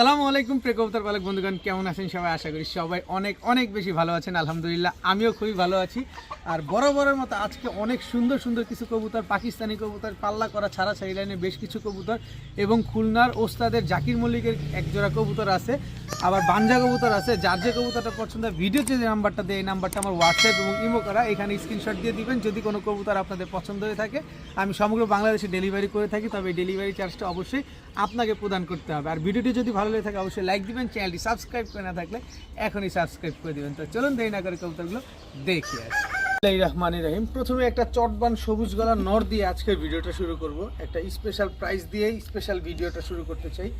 সালামু আলাইকুম প্রেকবতার পালক বন্ধুগণ, কেমন আছেন সবাই? আশা করি সবাই অনেক অনেক বেশি ভালো আছেন। আলহামদুলিল্লাহ, আমিও খুবই ভালো আছি। আর বরাবরের মতো আজকে অনেক সুন্দর সুন্দর কিছু কবুতর, পাকিস্তানি কবুতর, পাল্লা করা ছাড়া ছাড়ি লাইনে বেশ কিছু কবুতর এবং খুলনার ওস্তাদের জাকির মল্লিকের এক জোড়া কবুতর আছে, আবার বাঞ্জা কবুতর আছে। যার যে কবুতরটা পছন্দ ভিডিওতে যে নাম্বারটা দেয়, এই নাম্বারটা আমার হোয়াটসঅ্যাপ এবং ইমো করা। এখানে স্ক্রিনশট দিয়ে দিবেন, যদি কোনো কবুতর আপনাদের পছন্দ হয়ে থাকে। আমি সমগ্র বাংলাদেশে ডেলিভারি করে থাকি, তবে ডেলিভারি চার্জটা অবশ্যই আপনাকে প্রদান করতে হবে। আর ভিডিওটি যদি ভালো লেগে থাকে, অবশ্যই লাইক দিবেন চ্যানেলটি সাবস্ক্রাইব করে না থাকলে এখনই সাবস্ক্রাইব করে দিবেন। তো চলুন দেরি না করে কবুতরগুলো দেখে আসি। রহমান রহিম। প্রথমে একটা চটবান সবুজ গলা নর দিয়ে আজকের ভিডিওটা শুরু করব। একটা স্পেশাল প্রাইস দিয়ে স্পেশাল ভিডিওটা শুরু করতে চাই।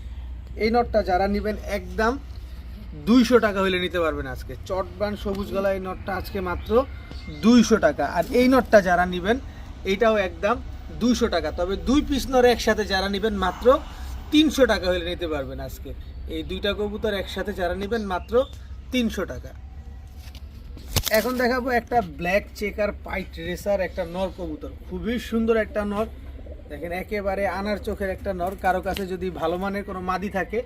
এই নটটা যারা নেবেন একদম দুইশো টাকা হলে নিতে পারবেন আজকে। চটবান সবুজ গলা এই নটটা আজকে মাত্র দুইশো টাকা। আর এই নটটা যারা নেবেন এইটাও একদম দুইশো টাকা। তবে দুই পিস নর একসাথে যারা নেবেন মাত্র তিনশো টাকা হলে নিতে পারবেন আজকে। এই দুইটা কবুতর একসাথে যারা নেবেন মাত্র তিনশো টাকা। এখন দেখাবো একটা ব্ল্যাক চেকার পাইট রেসার একটা নর কবুতর। খুবই সুন্দর একটা নর। দেখেন, একেবারে আনার চোখের একটা নর। কারও কাছে যদি ভালো মানের কোনো মাদি থাকে,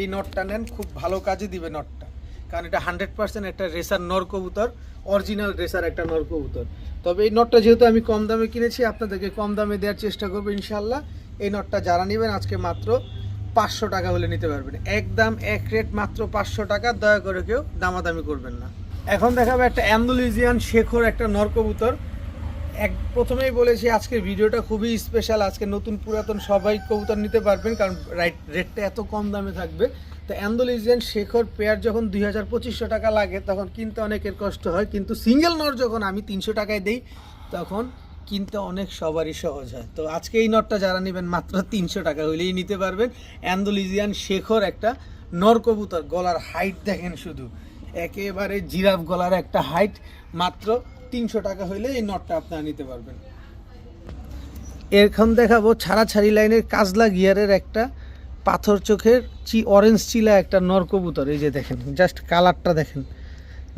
এই নটটা নেন। খুব ভালো কাজে দিবে নটটা কারণ এটা হান্ড্রেড পার্সেন্ট একটা রেসার নর কবুতর অরিজিনাল রেসার একটা নর কবুতর। তবে এই নটটা যেহেতু আমি কম দামে কিনেছি, আপনাদেরকে কম দামে দেওয়ার চেষ্টা করব ইনশাল্লাহ এই নটটা যারা নেবেন আজকে মাত্র পাঁচশো টাকা হলে নিতে পারবেন। একদম এক রেট মাত্র পাঁচশো টাকা, দয়া করে কেউ দামাদামি করবেন না। এখন দেখাবো একটা অ্যান্ডোলিজিয়ান শেখর, একটা নর কবুতর এক, প্রথমেই বলেছি আজকের ভিডিওটা খুবই স্পেশাল আজকে নতুন পুরাতন সবাই কবুতর নিতে পারবেন, কারণ রাইট রেটটা এত কম দামে থাকবে। তো অ্যান্ডোলিজিয়ান শেখর পেয়ার যখন দুই হাজার পঁচিশশো টাকা লাগে, তখন কিনতে অনেকের কষ্ট হয়, কিন্তু সিঙ্গেল নর যখন আমি তিনশো টাকায় দেই, তখন কিনতে অনেক সবারই সহজ হয়। তো আজকে এই নটটা যারা নেবেন মাত্র তিনশো টাকা হলেই নিতে পারবেন। অ্যান্ডোলিজিয়ান শেখর একটা নর কবুতর, গলার হাইট দেখেন শুধু। একেবারে জিরাফ গলার একটা হাইট মাত্র তিনশো টাকা হইলে এই নটটা আপনারা নিতে পারবেন। এরখন দেখাবো ছাড়া ছাড়ি লাইনের কাজলা গিয়ারের একটা পাথর চোখের চি অরেঞ্জ চিলা একটা নর কবুতর। এই যে দেখেন জাস্ট কালারটা দেখেন।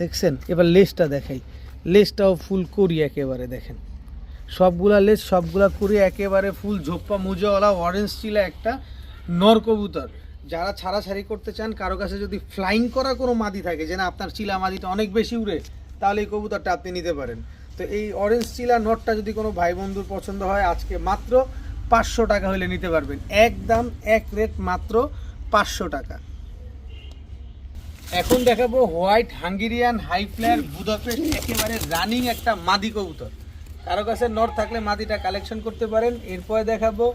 দেখছেন? এবার লেসটা দেখাই। লেসটাও ফুল করি একেবারে, দেখেন। সবগুলা লেস, সবগুলা করি একেবারে ফুল ঝোপ্পা মুজোওয়ালা অরেঞ্জ চিলা একটা নর কবুতর। যারা ছাড়াছাড়ি করতে চান, কারও কাছে যদি ফ্লাইং করা কোনো মাদি থাকে, যে না, আপনার চিলা মাদিটা অনেক বেশি উড়ে, তাহলে এই কবুতরটা আপনি নিতে পারেন। তো এই অরেঞ্জ চিলা নটটা যদি কোনো ভাই বন্ধুর পছন্দ হয়, আজকে মাত্র পাঁচশো টাকা হলে নিতে পারবেন। একদম এক রেট মাত্র পাঁচশো টাকা। এখন দেখাবো হোয়াইট হাঙ্গেরিয়ান হাই বুদাপেস্ট, একেবারে রানিং একটা মাদি কবুতর। কারও কাছে নর থাকলে মাদিটা কালেকশন করতে পারেন। এরপরে দেখাবো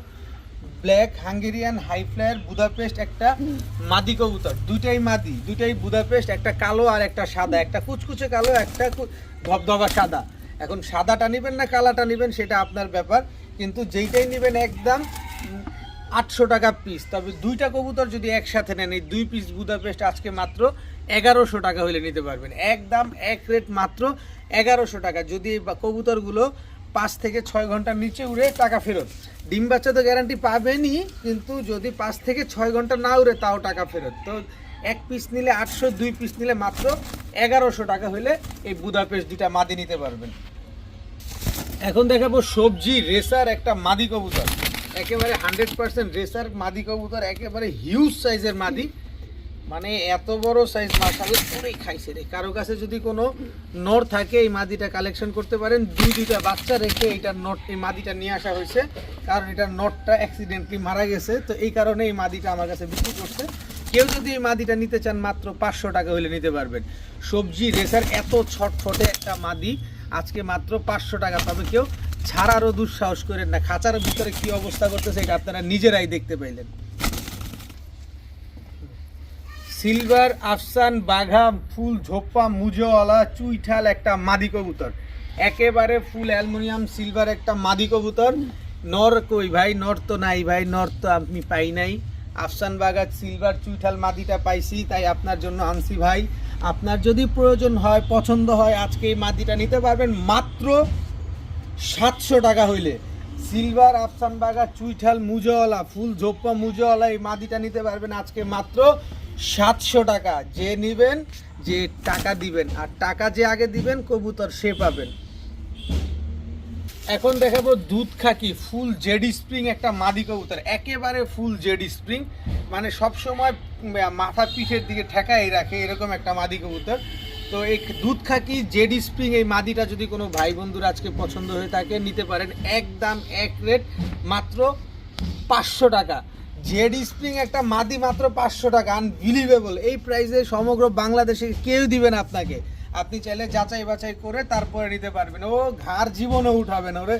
black Hungarian high flyer Budapest একটা মাদি কবুতর। দুইটাই মাদি, দুইটাই বুদাপেস্ট একটা কালো আর একটা সাদা। একটা কুচকুচে কালো, একটা ধবধবা সাদা। এখন সাদাটা নেবেন না, কালাটা নেবেন, সেটা আপনার ব্যাপার। কিন্তু যেইটাই নেবেন একদম আটশো টাকা পিস তবে দুইটা কবুতর যদি একসাথে নেন, এই দুই পিস বুদাপেস্ট আজকে মাত্র এগারোশো টাকা হলে নিতে পারবেন। একদম এক রেট মাত্র এগারোশো টাকা। যদি কবুতরগুলো পাঁচ থেকে ছয় ঘণ্টার নিচে উড়ে টাকা ফেরত। ডিম বাচ্চা তো গ্যারান্টি পাবেনই, কিন্তু যদি পাঁচ থেকে ছয় ঘণ্টা না উড়ে তাও টাকা ফেরত। তো এক পিস নিলে আটশো, দুই পিস নিলে মাত্র এগারোশো টাকা হলে এই বুদাপেস্ট দুইটা মাদি নিতে পারবেন। এখন দেখাবো সবজি, রেসার একটা মাদি কবুতর। একেবারে হান্ড্রেড পার্সেন্ট রেসার মাদি কবুতর, একেবারে হিউজ সাইজের মাদি। মানে এত বড় সাইজ মাসাল্লাহ করেই খাইছে রে। কারও কাছে যদি কোনো নর থাকে, এই মাদিটা কালেকশন করতে পারেন। দুই, দুইটা বাচ্চা রেখে এইটার নট, এই মাদিটা নিয়ে আসা হয়েছে। কারণ এটার নটটা অ্যাক্সিডেন্টলি মারা গেছে। তো এই কারণে এই মাদিটা আমার কাছে বিক্রি করছে। কেউ যদি এই মাদিটা নিতে চান, মাত্র পাঁচশো টাকা হলে নিতে পারবেন। সবজি, রেসার এত ছটফটে একটা মাদি। আজকে মাত্র পাঁচশো টাকা তবে কেউ। ছাড়ারও দুঃসাহস করেন না, খাঁচার ভিতরে কি অবস্থা করতেছে এটা আপনারা নিজেরাই দেখতে পাইলেন। সিলভার, আফসান বাঘা ফুল, ঝোপ্পা, মুজোওয়ালা, চুইঠাল, একটা মাদি কবুতর। একেবারে ফুল অ্যালুমিনিয়াম, সিলভার একটা মাদি কবুতর। নর কই ভাই? নর তো নাই ভাই, নর তো আমি পাই নাই। আফসান বাঘা সিলভার, চুইঠাল, মাদিটা পাইছি, তাই আপনার জন্য আনছি ভাই। আপনার যদি প্রয়োজন হয়, পছন্দ হয়, আজকে এই মাদিটা নিতে পারবেন। মাত্র সাতশো টাকা হইলে। সিলভার আফসান বাগা চুইঠাল, মুজওয়ালা, ফুল ঝোপ্পা, মুজওয়ালা, এই মাদিটা নিতে পারবেন আজকে মাত্র সাতশো টাকা। যে নিবেন, যে টাকা দিবেন। আর টাকা যে আগে দিবেন, কবুতর সে পাবেন। এখন দেখাবো দুধ খাকি ফুল জেডি স্প্রিং একটা মাদি কবুতর। একেবারে ফুল জেডি স্প্রিং মানে সব সময় মাথা পিঠের দিকে ঠেকাই রাখে এরকম একটা মাদি কবুতর। তো এই দুধ খাকি জেডি স্প্রিং এই মাদিটা যদি কোনো ভাই বন্ধুর আজকে পছন্দ হয়ে থাকে, নিতে পারেন। এক দাম এক রেট, মাত্র পাঁচশো টাকা। জেড স্প্রিং একটা মাদি মাত্র পাঁচশো টাকা আনবিলিভেবল এই প্রাইসে সমগ্র বাংলাদেশে কেউ দিবেন আপনাকে। আপনি চাইলে যাচাই বাছাই করে তারপরে নিতে পারবেন। ও ঘাড় জীবনও উঠাবেন ওরে।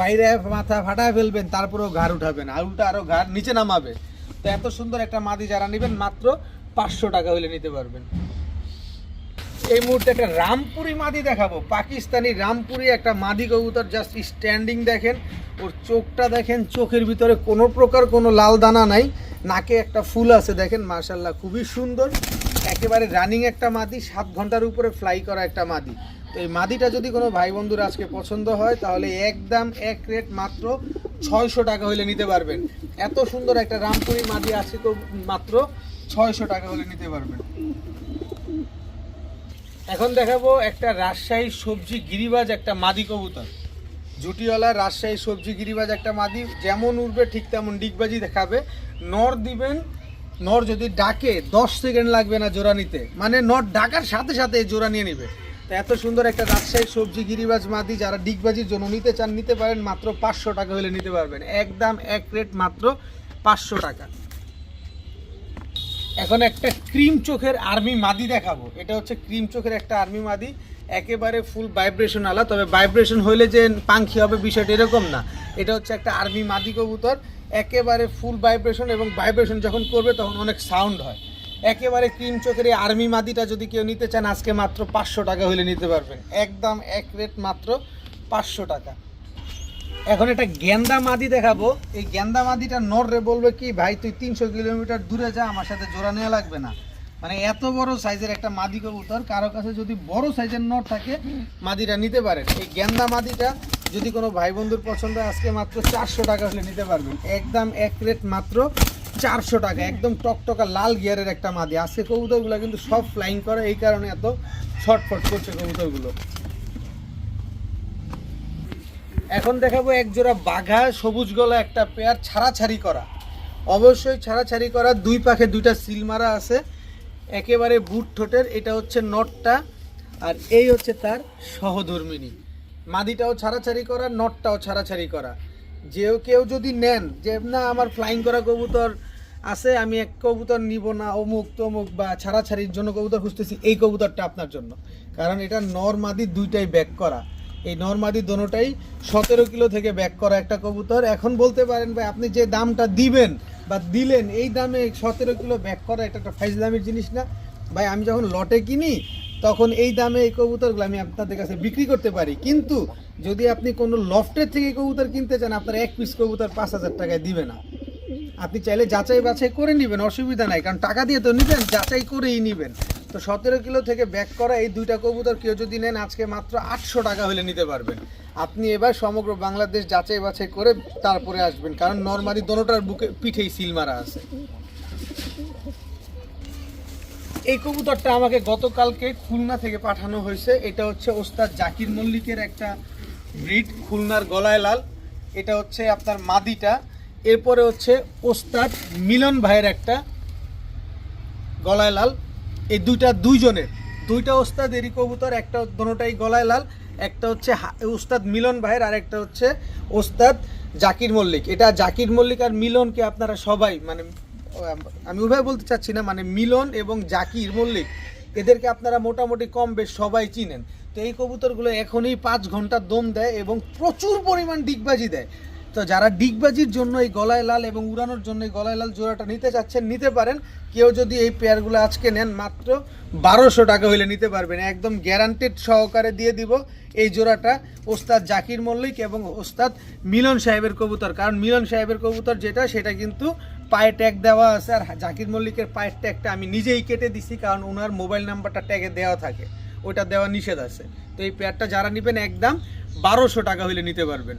বাইরে মাথা ফাটায় ফেলবেন, তারপরেও ঘাড় উঠাবেন আর উল্টা আরও ঘাড় নিচে নামাবে। তো এত সুন্দর একটা মাদি যারা নেবেন, মাত্র পাঁচশো টাকা হলে নিতে পারবেন। এই মুহূর্তে একটা রামপুরি মাদি দেখাবো। পাকিস্তানি রামপুরি একটা মাদি কবুতর জাস্ট স্ট্যান্ডিং দেখেন। ওর চোখটা দেখেন, চোখের ভিতরে কোনো প্রকার কোনো লাল দানা নাই। নাকে একটা ফুল আছে দেখেন মার্শাল্লাহ খুবই সুন্দর। একেবারে রানিং একটা মাদি, সাত ঘণ্টার উপরে ফ্লাই করা একটা মাদি। তো এই মাদিটা যদি কোনো ভাই বন্ধুর আজকে পছন্দ হয়, তাহলে একদম এক রেট মাত্র ছয়শো টাকা হলে নিতে পারবেন। এত সুন্দর একটা রামপুরি মাদি আছে তো মাত্র ছয়শো টাকা হলে নিতে পারবেন। এখন দেখাবো একটা রাজশাহী সবজি গিরিবাজ একটা মাদি কবুতর। জুটিওয়ালা রাজশাহী সবজি গিরিবাজ একটা মাদি, যেমন উঠবে ঠিক তেমন ডিগবাজি দেখাবে। নর দিবেন নর যদি ডাকে, দশ সেকেন্ড লাগবে না জোড়া নিতে। মানে নর ডাকার সাথে সাথে জোড়া নিয়ে নেবে। তো এত সুন্দর একটা রাজশাহী সবজি, গিরিবাজ, মাদি, যারা ডিগবাজির জন্য নিতে চান, নিতে পারেন, মাত্র পাঁচশো টাকা হলে নিতে পারবেন। একদম এক রেট মাত্র পাঁচশো টাকা। এখন একটা ক্রিম চোখের আর্মি মাদি দেখাবো। এটা হচ্ছে ক্রিম চোখের একটা আর্মি মাদি। একেবারে ফুল ভাইব্রেশন আলা, তবে ভাইব্রেশন হইলে যে পাঙ্খি হবে বিষয়টা এরকম না। এটা হচ্ছে একটা আর্মি মাদি কবুতর, একেবারে ফুল ভাইব্রেশন এবং ভাইব্রেশন যখন করবে তখন অনেক সাউন্ড হয়। একেবারে ক্রিম চোখের এই আর্মি মাদিটা যদি কেউ নিতে চান, আজকে মাত্র পাঁচশো টাকা হলে নিতে পারবেন। একদম এক রেট মাত্র পাঁচশো টাকা। এখন একটা গেন্দা মাদি দেখাবো। এই গেন্দা মাদিটা নররে বলবে কি, ভাই, তুই তিনশো কিলোমিটার দূরে যা, আমার সাথে জোড়া নেওয়া লাগবে না। মানে এত বড় সাইজের একটা মাদি কবুতর, কারও কাছে যদি বড় সাইজের নট থাকে, মাদিটা নিতে পারেন। এই গেন্দা মাদিটা যদি কোনো ভাই বন্ধুর পছন্দ আজকে মাত্র চারশো টাকা হলে নিতে পারবেন। একদম এক রেট মাত্র চারশো টাকা, একদম টকটকা লাল গিয়ারের একটা মাদি। আজকে কবুতরগুলো কিন্তু সব ফ্লাইং করে, এই কারণে এত ছটফট করছে কবুতরগুলো। এখন দেখাবো এক জোড়া বাঘা সবুজ গলা একটা পেয়ার ছাড়াছাড়ি করা। অবশ্যই ছাড়াছাড়ি করা, দুই পাখে দুইটা সিল মারা আছে। একেবারে বুট ঠোঁটের, এটা হচ্ছে নটটা, আর এই হচ্ছে তার সহধর্মিনী। মাদিটাও ছাড়াছাড়ি করা, নটটাও ছাড়াছাড়ি করা। যেও কেউ যদি নেন, যে না, আমার ফ্লাইং করা কবুতর আছে, আমি এক কবুতর নিব না, অমুক তমুক বা ছাড়াছাড়ির জন্য কবুতর খুঁজতেছি, এই কবুতরটা আপনার জন্য। কারণ এটা নর মাদি দুইটাই ব্যাক করা। এই নর্মাদি দোনোটাই সতেরো কিলো থেকে ব্যাক করা একটা কবুতর। এখন বলতে পারেন ভাই, আপনি যে দামটা দিবেন বা দিলেন, এই দামে সতেরো কিলো ব্যাক করা এটা একটা ফাইজ দামের জিনিস না। ভাই, আমি যখন লটে কিনি, তখন এই দামে এই কবুতরগুলো আমি আপনাদের কাছে বিক্রি করতে পারি। কিন্তু যদি আপনি কোনো লফটের থেকে কবুতর কিনতে চান, আপনার এক পিস কবুতর পাঁচ হাজার টাকায় দিবে না। আপনি চাইলে যাচাই বাছাই করে নেবেন, অসুবিধা নাই। কারণ টাকা দিয়ে তো নেবেন, যাচাই করেই নেবেন। তো সতেরো কিলো থেকে ব্যাক করা এই দুইটা কবুতর কেউ যদি নেন, আজকে মাত্র আটশো টাকা হলে নিতে পারবেন। আপনি এবার সমগ্র বাংলাদেশ যাচাই বাছাই করে তারপরে আসবেন, কারণ নর্মালি দোনোটার বুকে পিঠেই সিল মারা আছে। এই কবুতরটা আমাকে গতকালকে খুলনা থেকে পাঠানো হয়েছে। এটা হচ্ছে ওস্তাদ জাকির মল্লিকের একটা ব্রিড, খুলনার গলায় লাল। এটা হচ্ছে আপনার মাদিটা। এরপরে হচ্ছে ওস্তাদ মিলন ভাইয়ের একটা গলায় লাল। এই দুইটা দুইজনের। দুইটা ওস্তাদ, এরই কবুতর, একটা দোনোটাই গলায় লাল, একটা হচ্ছে উস্তাদ মিলন ভাইয়ের, আর একটা হচ্ছে ওস্তাদ জাকির মল্লিক। এটা জাকির মল্লিক আর মিলনকে আপনারা সবাই মানে আমি উভয় বলতে চাচ্ছি না মানে মিলন এবং জাকির মল্লিক, এদেরকে আপনারা মোটামুটি কম বেশ সবাই চিনেন। তো এই কবুতরগুলো এখনই পাঁচ ঘণ্টা দম দেয় এবং প্রচুর পরিমাণ ডিগবাজি দেয়। তো যারা ডিগবাজির জন্য এই গলায় লাল এবং উড়ানোর জন্য এই গলায় লাল জোড়াটা নিতে চাচ্ছেন, নিতে পারেন। কেউ যদি এই পেয়ারগুলো আজকে নেন, মাত্র বারোশো টাকা হইলে নিতে পারবেন। একদম গ্যারান্টেড সহকারে দিয়ে দিব এই জোড়াটা ওস্তাদ জাকির মল্লিক এবং ওস্তাদ মিলন সাহেবের কবুতর। কারণ মিলন সাহেবের কবুতর যেটা, সেটা কিন্তু পায়ে ট্যাগ দেওয়া আছে। আর জাকির মল্লিকের পায়ের ট্যাগটা আমি নিজেই কেটে দিছি, কারণ ওনার মোবাইল নাম্বারটা ট্যাগে দেওয়া থাকে। ওটা দেওয়া নিষেধ আছে। তো এই পেয়ারটা যারা নেবেন, একদম বারোশো টাকা হইলে নিতে পারবেন।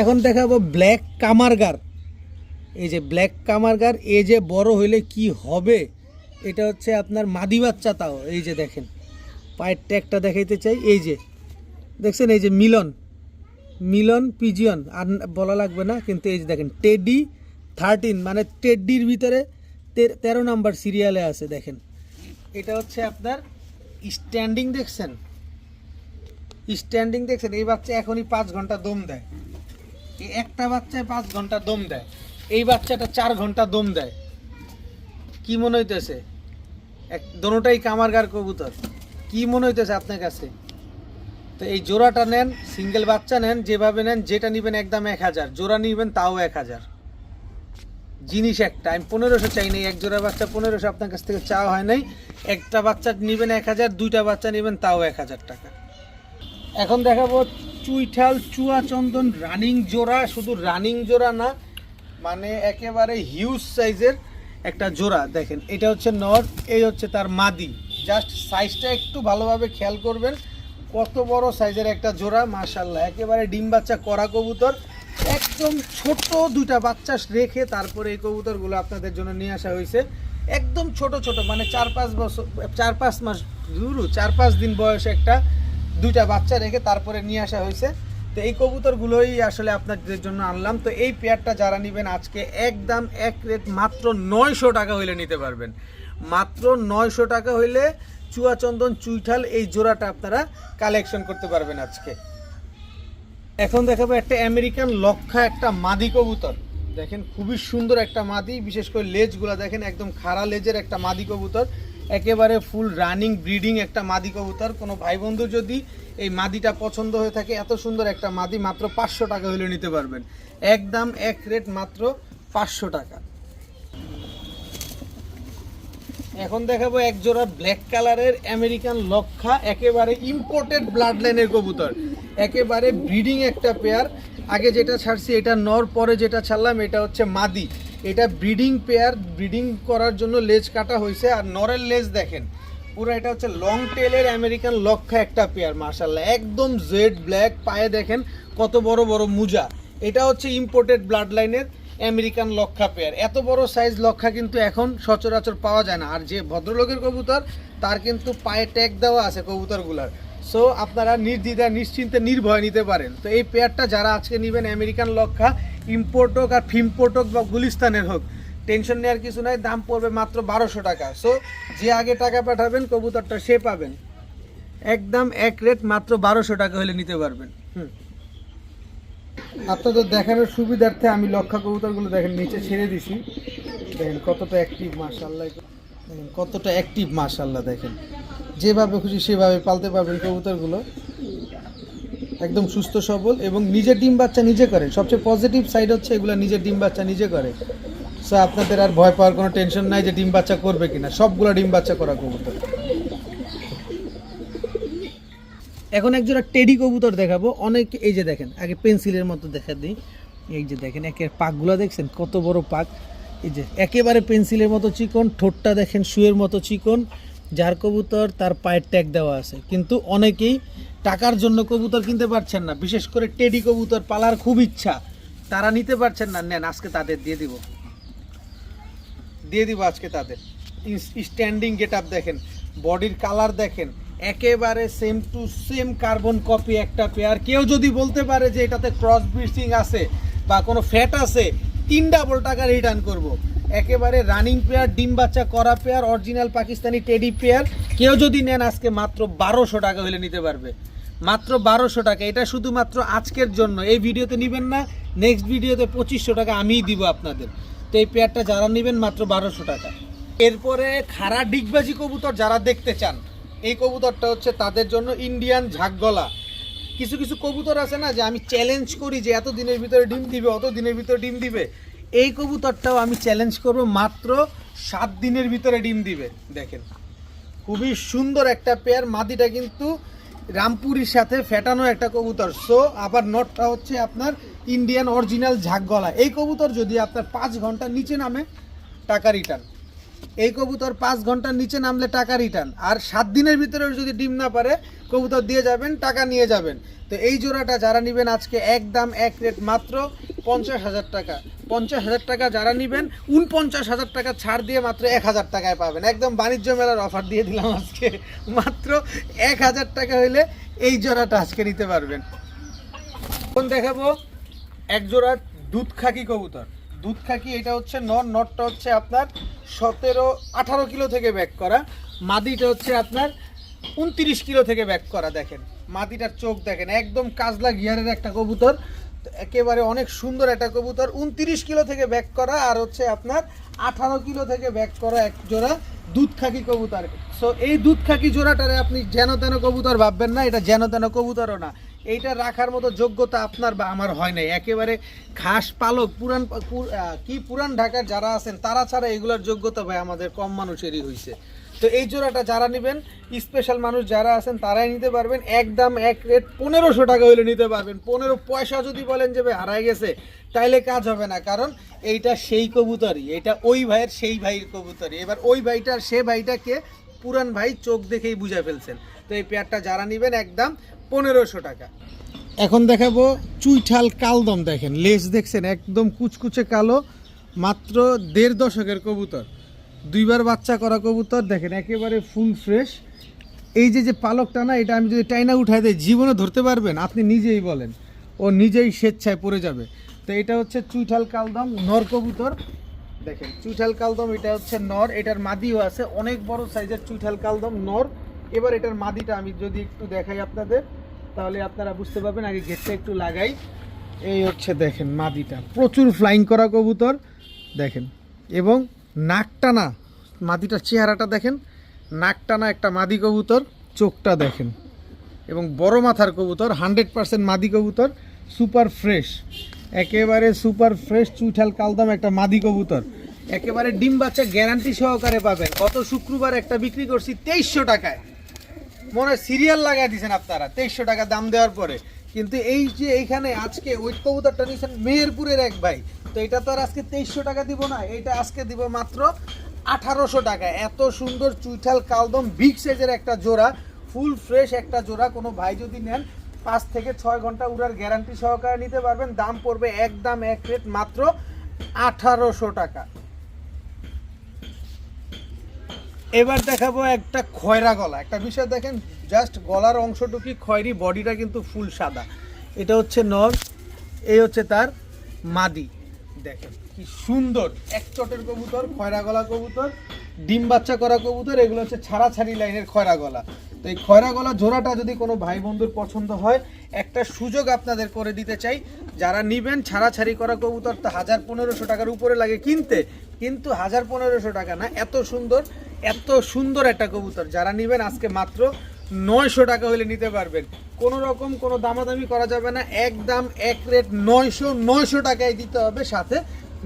এখন দেখাবো ব্ল্যাক কামারগার। এই যে ব্ল্যাক কামারগার, এ যে বড় হইলে কি হবে, এটা হচ্ছে আপনার মাদি বাচ্চা তাও, এই যে দেখেন। পায়ের ট্যাগটা দেখাইতে চাই, এই যে। দেখছেন, এই যে মিলন। মিলন পিজিয়ন, আর বলা লাগবে না, কিন্তু এই যে দেখেন, টেডি থার্টিন মানে টেডডির ভিতরে তেরো নাম্বার সিরিয়ালে আছে, দেখেন। এটা হচ্ছে আপনার স্ট্যান্ডিং, দেখছেন? স্ট্যান্ডিং, দেখছেন? এই বাচ্চা এখনই পাঁচ ঘণ্টা দম দেয়। একটা বাচ্চায় পাঁচ ঘণ্টা দম দেয়। এই বাচ্চাটা চার ঘণ্টা দম দেয়। কি মনে হইতেছে? এক, দোনোটাই কামারগার কবুতর। কি মনে হইতেছে আপনার কাছে? তো এই জোড়াটা নেন, সিঙ্গেল বাচ্চা নেন, যেভাবে নেন, যেটা নেবেন একদম এক হাজার। জোড়া নিবেন, তাও এক হাজার। জিনিস একটা, আমি পনেরোশো চাই নাই, এক জোড়া বাচ্চা পনেরোশো আপনার কাছ থেকে চাওয়া হয় নাই। একটা বাচ্চা নেবেন এক হাজার, দুইটা বাচ্চা নেবেন, তাও এক হাজার টাকা। এখন দেখাবো চুইঠাল চুয়া চন্দন রানিং জোড়া, শুধু রানিং জোড়া না মানে একেবারে হিউজ সাইজের একটা জোড়া। দেখেন, এটা হচ্ছে নর, এই হচ্ছে তার মাদি। জাস্ট সাইজটা একটু ভালোভাবে খেয়াল করবেন, কত বড় সাইজের একটা জোড়া মাশাল্লাহ একেবারে ডিম বাচ্চা করা কবুতর। একদম ছোট দুইটা বাচ্চা রেখে তারপরে এই কবুতরগুলো আপনাদের জন্য নিয়ে আসা হয়েছে। একদম ছোট ছোট মানে চার পাঁচ বছর, চার পাঁচ মাস দুরু চার পাঁচ দিন বয়সে একটা দুইটা বাচ্চা রেখে তারপরে নিয়ে আসা হয়েছে। তো এই কবুতরগুলোই আসলে আপনাদের জন্য আনলাম। তো এই পেয়ারটা যারা নেবেন, আজকে একদম এক রেট মাত্র নয়শো টাকা হইলে নিতে পারবেন। মাত্র নয়শো টাকা হইলে চুয়াচন্দন চুইঠাল এই জোড়াটা আপনারা কালেকশন করতে পারবেন আজকে। এখন দেখাবো একটা আমেরিকান লক্ষা, একটা মাদি কবুতর। দেখেন, খুবই সুন্দর একটা মাদি, বিশেষ করে লেজগুলো দেখেন, একদম খাড়া লেজের একটা মাদি কবুতর। একেবারে ফুল রানিং ব্রিডিং একটা মাদি কবুতর। কোনো ভাই বন্ধু যদি এই মাদিটা পছন্দ হয়ে থাকে, এত সুন্দর একটা মাদি, মাত্র পাঁচশো টাকা হলে নিতে পারবেন। একদম এক রেট মাত্র পাঁচশো টাকা। এখন দেখাবো এক জোড়া ব্ল্যাক কালারের আমেরিকান লক্ষা, একেবারে ইম্পোর্টেড ব্লাড লাইনের কবুতর। একেবারে ব্রিডিং একটা পেয়ার আগে যেটা ছাড়ছি, এটা নর, পরে যেটা ছাড়লাম, এটা হচ্ছে মাদি। এটা ব্রিডিং পেয়ার, ব্রিডিং করার জন্য লেজ কাটা হয়েছে আর নরের লেজ দেখেন। পুরো এটা হচ্ছে লং টেলের আমেরিকান লক্ষা একটা পেয়ার মার্শাল্লাহ একদম জেড ব্ল্যাক, পায়ে দেখেন কত বড় বড় মুজা। এটা হচ্ছে ইম্পোর্টেড ব্লাড লাইনের আমেরিকান লক্ষা পেয়ার। এত বড় সাইজ লক্ষা কিন্তু এখন সচরাচর পাওয়া যায় না। আর যে ভদ্রলোকের কবুতর, তার কিন্তু পায়ে ট্যাগ দেওয়া আছে কবুতরগুলার। সো আপনারা নির্দ্বিধা নিশ্চিন্তে, নির্ভয় নিতে পারেন। তো এই পেয়ারটা যারা আজকে নেবেন আমেরিকান লক্ষা ইম্পোর্ট হোক আর ফিম্পোর্ট হোক বা গুলিস্তানের হোক টেনশন নেওয়ার কিছু নাই, দাম পড়বে মাত্র বারোশো টাকা। সো যে আগে টাকা পাঠাবেন, কবুতরটা সে পাবেন। একদম এক রেট মাত্র বারোশো টাকা হলে নিতে পারবেন। হুম। আপনাদের দেখানোর সুবিধার্থে আমি লক্ষা কবুতরগুলো দেখেন, নিচে ছেড়ে দিছি। দেখেন কতটা অ্যাক্টিভ মাশাল্লাহ কতটা অ্যাক্টিভ মাশাল্লাহ দেখেন। যেভাবে খুশি সেভাবে পালতে পারবেন কবুতরগুলো। একদম সুস্থ, সবল এবং নিজের ডিম বাচ্চা নিজে করে। সবচেয়ে পজিটিভ সাইড হচ্ছে এগুলো নিজের ডিম বাচ্চা নিজে করে। সো আপনাদের আর ভয় পাওয়ার কোনো টেনশন নাই যে ডিম বাচ্চা করবে কিনা। সবগুলো ডিম বাচ্চা করা কবুতর। এখন একজোড়া টেডি কবুতর দেখাবো। অনেক, এই যে দেখেন, আগে পেন্সিলের মতো দেখা দিই। এই যে দেখেন, একের পাকগুলো দেখছেন? কত বড় পাক। এই যে, একেবারে পেন্সিলের মতো চিকন, ঠোঁটটা দেখেন, শুয়ের মতো চিকন। যার কবুতর তার পায়ের ট্যাগ দেওয়া আছে। কিন্তু অনেকেই টাকার জন্য কবুতর কিনতে পারছেন না। বিশেষ করে টেডি কবুতর পালার খুব ইচ্ছা। তারা নিতে পারছেন না। নেন, আজকে তাদের দিয়ে দিব। দিয়ে দিব আজকে তাদের। স্ট্যান্ডিং গেট আপ দেখেন বডির কালার দেখেন, একেবারে same to same carbon copy একটা পেয়ার কেউ যদি বলতে পারে যে এটাতে ক্রস ব্রিডিং আছে বা কোনো ফ্যাট আছে তিন ডাবল টাকা রিটার্ন করব। একেবারে রানিং পেয়ার ডিম বাচ্চা, করা pair original Pakistani teddy pair কেউ যদি নেন আজকে মাত্র বারোশো টাকা হলে নিতে পারবে। মাত্র বারোশো টাকা। এটা শুধুমাত্র আজকের জন্য। এই ভিডিওতে নেবেন না নেক্সট ভিডিওতে পঁচিশশো টাকা আমিই দিব আপনাদের। তো এই পেয়ারটা যারা নেবেন, মাত্র বারোশো টাকা। এরপরে খারা ডিগবাজি কবুতর যারা দেখতে চান, এই কবুতরটা হচ্ছে তাদের জন্য ইন্ডিয়ান ঝাকগলা। কিছু কিছু কবুতর আছে না যে আমি চ্যালেঞ্জ করি যে এত দিনের ভিতরে ডিম দিবে, অত দিনের ভিতরে ডিম দিবে। এই কবুতরটাও আমি চ্যালেঞ্জ করব মাত্র সাত দিনের ভিতরে ডিম দিবে। দেখেন, খুবই সুন্দর একটা পেয়ার মাদিটা কিন্তু রামপুরির সাথে ফেটানো একটা কবুতর। সো আবার নটটা হচ্ছে আপনার ইন্ডিয়ান অরিজিনাল ঝাকগলা এই কবুতর যদি আপনার পাঁচ ঘণ্টার নিচে নামে, টাকা রিটার্ন এই কবুতর পাঁচ ঘণ্টার নিচে নামলে টাকা রিটার্ন। আর সাত দিনের ভিতরে যদি ডিম না পারে, কবুতর দিয়ে যাবেন, টাকা নিয়ে যাবেন। তো এই জোড়াটা যারা নেবেন আজকে একদম এক রেট মাত্র পঞ্চাশ হাজার টাকা। পঞ্চাশ হাজার টাকা যারা নেবেন, উনপঞ্চাশ হাজার টাকা ছাড় দিয়ে মাত্র এক হাজার টাকায় পাবেন। একদম বাণিজ্য মেলার অফার দিয়ে দিলাম আজকে। মাত্র এক হাজার টাকা হইলে এই জোড়াটা আজকে নিতে পারবেন। এখন দেখাবো এক জোড়া দুধ খাকি কবুতর। দুধ খাকি, এটা হচ্ছে নর নটটা হচ্ছে আপনার সতেরো, আঠারো কিলো থেকে ব্যাক করা। মাদিটা হচ্ছে আপনার উনত্রিশ কিলো থেকে ব্যাক করা, দেখেন। মাদিটার চোখ দেখেন, একদম কাজলা গিয়ারের একটা কবুতর। একেবারে অনেক সুন্দর একটা কবুতর, উনত্রিশ কিলো থেকে ব্যাক করা আর হচ্ছে আপনার আঠারো কিলো থেকে ব্যাক করা এক জোড়া দুধ খাকি কবুতর। সো এই দুধ খাকি জোড়াটারে আপনি যেন তেন কবুতর ভাববেন না, এটা যেন তেন কবুতরও না। এইটা রাখার মতো যোগ্যতা আপনার বা আমার হয় নাই। একেবারে ঘাস পালক, পুরান কি পুরান ঢাকার যারা আছেন, তারা ছাড়া এগুলোর যোগ্যতা ভাই আমাদের কম মানুষেরই হয়েছে তো এই জোড়াটা যারা নেবেন স্পেশাল মানুষ যারা আছেন, তারাই নিতে পারবেন। একদম এক রেট পনেরোশো টাকা হলে নিতে পারবেন। পনেরো পয়সা যদি বলেন যে ভাই হারাই গেছে, তাইলে কাজ হবে না। কারণ এইটা সেই কবুতরই, এটা ওই ভাইয়ের সেই ভাইয়ের কবুতরই। এবার ওই ভাইটার সে ভাইটাকে পুরান ভাই চোখ দেখেই বুঝে ফেলছেন। তো এই পেয়ারটা যারা নেবেন, একদম পনেরোশো টাকা। এখন দেখাবো চুইঠাল কালদম দেখেন। লেজ দেখছেন, একদম কুচকুচে কালো, মাত্র দেড় দশকের কবুতর। দুইবার বাচ্চা করা কবুতর, দেখেন, একেবারে ফুল ফ্রেশ এই যে যে পালকটা না, এটা আমি যদি টাইনা উঠাই দিই জীবনে ধরতে পারবেন, আপনি নিজেই বলেন। ও নিজেই স্বেচ্ছায় পড়ে যাবে। তো এটা হচ্ছে চুইঠাল কালদম নর কবুতর। দেখেন, চুইঠাল কালদম এটা হচ্ছে নর। এটার মাদিও আছে, অনেক বড় সাইজের চুইঠাল কালদম নর। এবার এটার মাদিটা আমি যদি একটু দেখাই আপনাদের। তাহলে আপনারা বুঝতে পারবেন, আগে গেটটা একটু লাগাই। এই হচ্ছে দেখেন মাদিটা। প্রচুর ফ্লাইং করা কবুতর, দেখেন। এবং নাকটানা, মাদিটার চেহারাটা দেখেন, নাকটানা একটা মাদি কবুতর, চোখটা দেখেন। এবং বড় মাথার কবুতর হান্ড্রেড পার্সেন্ট মাদি কবুতর সুপার ফ্রেশ একেবারে সুপার ফ্রেশ চুইঠাল কালদাম একটা মাদি কবুতর। একেবারে ডিম বাচ্চা গ্যারান্টি সহকারে পাবেন। গত শুক্রবার একটা বিক্রি করছি তেইশশো টাকায়। মনে হয় সিরিয়াল লাগাই দিয়েছেন আপনারা, তেইশশো টাকা দাম দেওয়ার পরে। কিন্তু এই যে এইখানে আজকে ওই কবুতরটা নিয়েছেন মেহেরপুরের এক ভাই, তো এটা তো আর আজকে তেইশশো টাকা দিব না, এটা আজকে দিব মাত্র আঠারোশো টাকা। এত সুন্দর চুইঠাল কালদম বিগ সাইজের একটা জোড়া ফুল ফ্রেশ একটা জোড়া, কোনো ভাই যদি নেন, পাঁচ থেকে ছয় ঘণ্টা উড়ার গ্যারান্টি সহকারে নিতে পারবেন। দাম পড়বে একদম এক রেট মাত্র আঠারোশো টাকা। এবার দেখাবো একটা খয়রা গলা। একটা বিষয় দেখেন জাস্ট গলার অংশটুকি খয়েরি, বডিটা কিন্তু ফুল সাদা। এটা হচ্ছে নর, এই হচ্ছে তার মাদি। দেখেন, কি সুন্দর। এক চটের কবুতর, খয়রা গলা কবুতর, ডিম বাচ্চা করা কবুতর, এগুলো হচ্ছে ছাড়া ছাড়ি লাইনের খয়রা গলা। তো এই খয়রা গলা জোড়াটা যদি কোনো ভাই বন্ধুর পছন্দ হয়, একটা সুযোগ আপনাদের করে দিতে চাই। যারা নিবেন ছাড়াছাড়ি করা কবুতর, তো হাজার পনেরোশো টাকার উপরে লাগে কিনতে। কিন্তু হাজার পনেরোশো টাকা না, এত সুন্দর। এত সুন্দর একটা কবুতর। যারা নিবেন আজকে মাত্র নয়শো টাকা হলে নিতে পারবেন। কোনো রকম কোনো দামাদামি করা যাবে না। একদম এক রেট নয়শো নয়শো টাকায় দিতে হবে। সাথে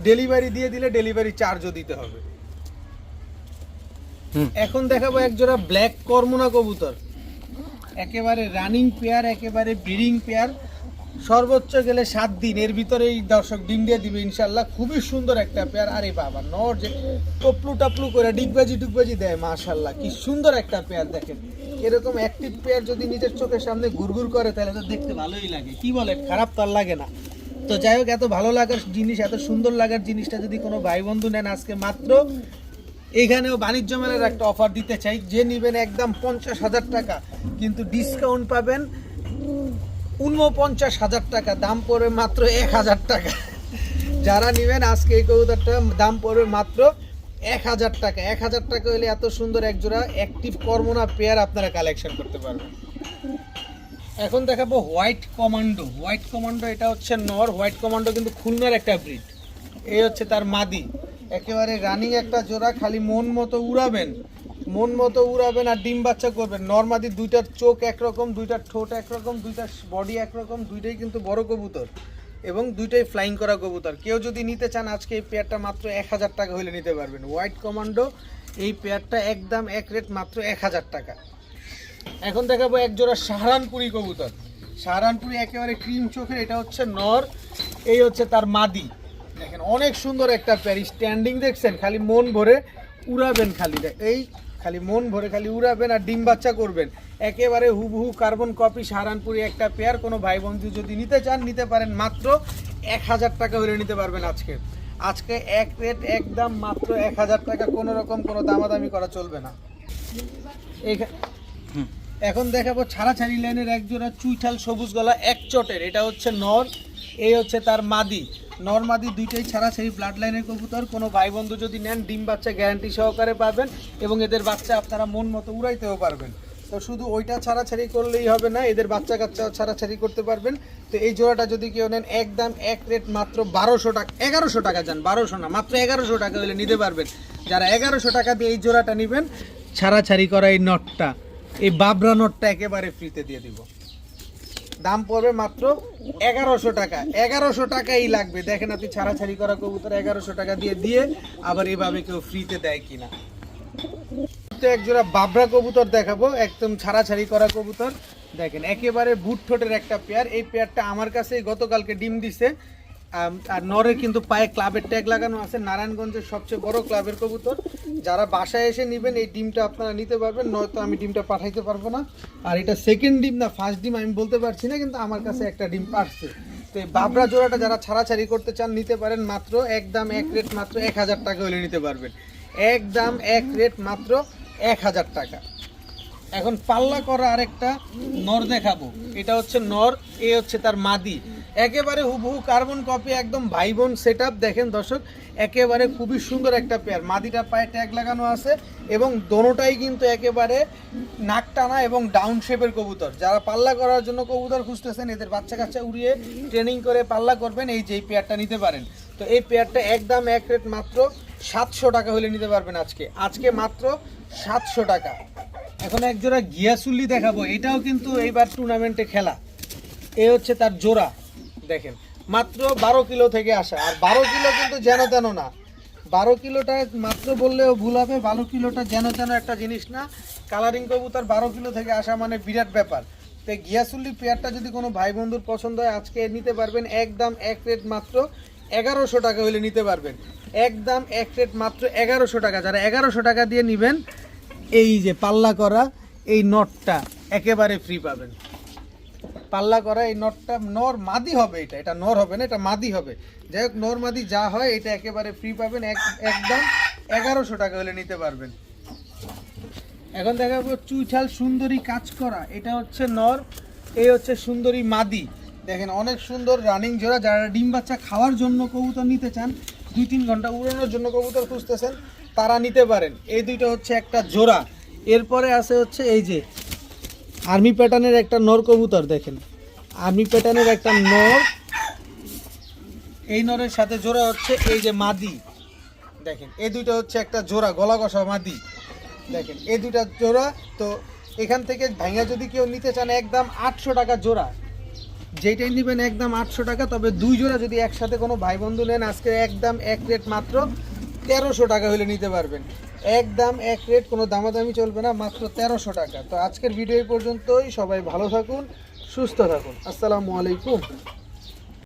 ডেলিভারি দিয়ে দিলে ডেলিভারি চার্জও দিতে হবে। এখন দেখাবো এক জোড়া ব্ল্যাক কর্মনা কবুতর। একেবারে রানিং পেয়ার একেবারে ব্রিডিং পেয়ার। সর্বোচ্চ গেলে সাত দিন। এর ভিতরে এই দর্শক ডিম দিয়ে দিবে ইনশাল্লাহ। খুবই সুন্দর একটা পেয়ার আরে বাবা, নর যে টপলু টাপলু করে ডিগবাজি টুকবাজি দেয়, মাশাল্লাহ, কি সুন্দর একটা পেয়ার দেখেন। এরকম অ্যাক্টিভ পেয়ার যদি নিজের চোখের সামনে ঘুরঘুর করে, তাহলে তো দেখতে ভালোই লাগে। কি বলেন, খারাপ তার লাগে না। তো যাই হোক, এত ভালো লাগার জিনিস, এত সুন্দর লাগার জিনিসটা যদি কোনো ভাই বন্ধু নেন আজকে মাত্র, এখানেও বাণিজ্য মেলার একটা অফার দিতে চাই। যে নেবেন একদম পঞ্চাশ হাজার টাকা, কিন্তু ডিসকাউন্ট পাবেন উনপঞ্চাশ হাজার টাকা, দাম পড়বে মাত্র এক হাজার টাকা। যারা নেবেন আজকে এই কবুতরটা, দাম পড়বে মাত্র এক হাজার টাকা। এক হাজার টাকা হলে এত সুন্দর এক জোড়া অ্যাক্টিভ কর্মনা পেয়ার আপনারা কালেকশন করতে পারবেন। এখন দেখাবো হোয়াইট কমান্ডো হোয়াইট কমান্ডো এটা হচ্ছে নর হোয়াইট কমান্ডো কিন্তু খুলনার একটা ব্রিড এই হচ্ছে তার মাদি। একেবারে রানিং একটা জোড়া, খালি মন মতো উড়াবেন। মন মতো উড়াবেন আর ডিম বাচ্চা করবেন। নর্মাদি দুইটার চোখ একরকম, দুইটার ঠোঁট একরকম, দুইটার বডি একরকম, দুইটাই কিন্তু বড় কবুতর এবং দুইটাই ফ্লাইং করা কবুতর। কেউ যদি নিতে চান, আজকে এই পেয়ারটা মাত্র এক হাজার টাকা হলে নিতে পারবেন। হোয়াইট কমান্ডো এই পেয়ারটা একদম এক রেট মাত্র এক হাজার টাকা। এখন দেখাবো এক জোড়া সাহারানপুরি কবুতর। সাহারানপুরি একেবারে ক্রিম চোখের, এটা হচ্ছে নর, এই হচ্ছে তার মাদি। দেখেন, অনেক সুন্দর একটা পেয়ার স্ট্যান্ডিং দেখছেন, খালি মন ভরে উড়াবেন খালি। এই খালি মন ভরে খালি উড়াবেন আর ডিম বাচ্চা করবেন। একেবারে হুবহু কার্বন কপি সাহারানপুরি একটা পেয়ার। কোনো ভাই বন্ধু যদি নিতে চান নিতে পারেন মাত্র এক হাজার টাকা হলে নিতে পারবেন আজকে। আজকে এক রেট একদম মাত্র এক হাজার টাকা। কোনো রকম কোনো দামাদামি করা চলবে না। এখন দেখাবো ছাড়াছাড়ি লাইনের এক জোড়া চুইঠাল সবুজ গলা এক চটের এটা হচ্ছে নর। এই হচ্ছে তার মাদি। নর মাদি দুইটাই ছাড়া সেই ব্লাড লাইনের কবুতর। কোনো ভাই বন্ধু যদি নেন, ডিম বাচ্চা গ্যারান্টি সহকারে পাবেন এবং এদের বাচ্চা আপনারা মন মতো উড়াইতেও পারবেন। তো শুধু ওইটা ছাড়াছাড়ি করলেই হবে না, এদের বাচ্চা কাচ্চা ছাড়াছাড়ি করতে পারবেন। তো এই জোড়াটা যদি কেউ নেন একদম এক রেট মাত্র বারোশো টাকা, এগারোশো টাকা যান, বারোশো না, মাত্র এগারোশো টাকা হলে নিতে পারবেন। যারা এগারোশো টাকা দিয়ে এই জোড়াটা নেবেন, ছাড়াছাড়ি করা এই নটটা, এই বাবরা নটটা একেবারে ফ্রিতে দিয়ে দিব। দাম পড়বে মাত্র এগারোশো টাকা। এগারোশো টাকাই লাগবে। দেখেন আপনি ছাড়াছাড়ি করা কবুতর এগারোশো টাকা দিয়ে দিয়ে আবার এভাবে কেউ ফ্রিতে দেয় কিনা। একজোড়া এক জোড়া বাবরা কবুতর দেখাবো। একদম ছাড়াছাড়ি করা কবুতর। দেখেন, একেবারে বুট ঠোঁটের একটা পেয়ার এই পেয়ারটা আমার কাছে গতকালকে ডিম দিছে। আর নরের কিন্তু পায়ে ক্লাবের ট্যাগ লাগানো আছে। নারায়ণগঞ্জের সবচেয়ে বড় ক্লাবের কবুতর। যারা বাসায় এসে নেবেন, এই ডিমটা আপনারা নিতে পারবেন, নয়তো আমি ডিমটা পাঠাইতে পারব না। আর এটা সেকেন্ড ডিম না ফার্স্ট ডিম আমি বলতে পারছি না, কিন্তু আমার কাছে একটা ডিম পাচ্ছে তো এই বাবরা জোড়াটা যারা ছাড়াছাড়ি করতে চান, নিতে পারেন মাত্র এক দাম, এক রেট মাত্র এক হাজার টাকা হলে নিতে পারবেন। এক দাম, এক রেট মাত্র এক হাজার টাকা। এখন পাল্লা করা আরেকটা নর দেখাবো। এটা হচ্ছে নর, এ হচ্ছে তার মাদি। একেবারে হুবহু কার্বন কপি একদম ভাই বোন সেট দেখেন দর্শক, একেবারে খুবই সুন্দর একটা পেয়ার মাদিটা পায়ে ট্যাগ লাগানো আছে এবং দোনোটাই কিন্তু একেবারে নাক টানা এবং ডাউন শেপের কবুতর। যারা পাল্লা করার জন্য কবুতর খুঁজতেছেন, এদের বাচ্চা কাচ্চা উড়িয়ে ট্রেনিং করে পাল্লা করবেন, এই যে পেয়ারটা নিতে পারেন। তো এই পেয়ারটা একদম এক রেট মাত্র সাতশো টাকা হলে নিতে পারবেন আজকে। আজকে মাত্র সাতশো টাকা। এখন এক জোড়া গিয়াসুল্লি দেখাবো। এটাও কিন্তু এইবার টুর্নামেন্টে খেলা। এ হচ্ছে তার জোড়া। দেখেন, মাত্র বারো কিলো থেকে আসা। আর বারো কিলো কিন্তু যেন তেন না। বারো কিলোটা মাত্র বললেও ভুল হবে, বারো কিলোটা যেন তেন একটা জিনিস না। কালারিং কবুতর বারো কিলো থেকে আসা মানে বিরাট ব্যাপার। তো গিয়াসুল্লি পেয়ারটা যদি কোনো ভাই বন্ধুর পছন্দ হয়, আজকে নিতে পারবেন একদম এক রেট মাত্র এগারোশো টাকা হলে নিতে পারবেন। একদম এক রেট মাত্র এগারোশো টাকা। যারা এগারোশো টাকা দিয়ে নেবেন, এই যে পাল্লা করা, এই নটটা একেবারে ফ্রি পাবেন। পাল্লা করা, এই নটটা নর মাদি হবে এটা এটা নর হবে না, এটা মাদি হবে। যাই হোক, নর মাদি যা হয়, এটা একেবারে ফ্রি পাবেন, এক, একদম এগারোশো টাকা হলে নিতে পারবেন। এখন দেখাবো চুইঠাল সুন্দরী কাজ করা, এটা হচ্ছে নর, এই হচ্ছে সুন্দরী মাদি। দেখেন, অনেক সুন্দর রানিং জোড়া, যারা ডিম বাচ্চা খাওয়ার জন্য কবুতর নিতে চান, দুই তিন ঘণ্টা উড়ানোর জন্য কবুতর খুঁজতেছেন, তারা নিতে পারেন। এই দুইটা হচ্ছে একটা জোড়া। এরপরে আছে হচ্ছে এই যে আর্মি প্যাটার্নের একটা নর কবুতর, দেখেন। আর্মি প্যাটার্নের একটা নর। এই নরের সাথে জোড়া হচ্ছে এই যে মাদি। দেখেন, এই দুইটা হচ্ছে একটা জোড়া গলা কষা মাদি। দেখেন, এই দুইটা জোড়া, তো এখান থেকে ভাঙা যদি কেউ নিতে চান একদম আটশো টাকা জোড়া। যেটাই নেবেন একদম আটশো টাকা, তবে দুই জোড়া যদি একসাথে কোনো ভাই বন্ধু নেন, আজকে একদম এক রেট মাত্র তেরোশো টাকা হলে নিতে পারবেন। একদম এক রেট, কোনো দামাদামি চলবে না, মাত্র তেরোশো টাকা। তো আজকের ভিডিও পর্যন্তই, সবাই ভালো থাকুন, সুস্থ থাকুন। আসসালামু আলাইকুম।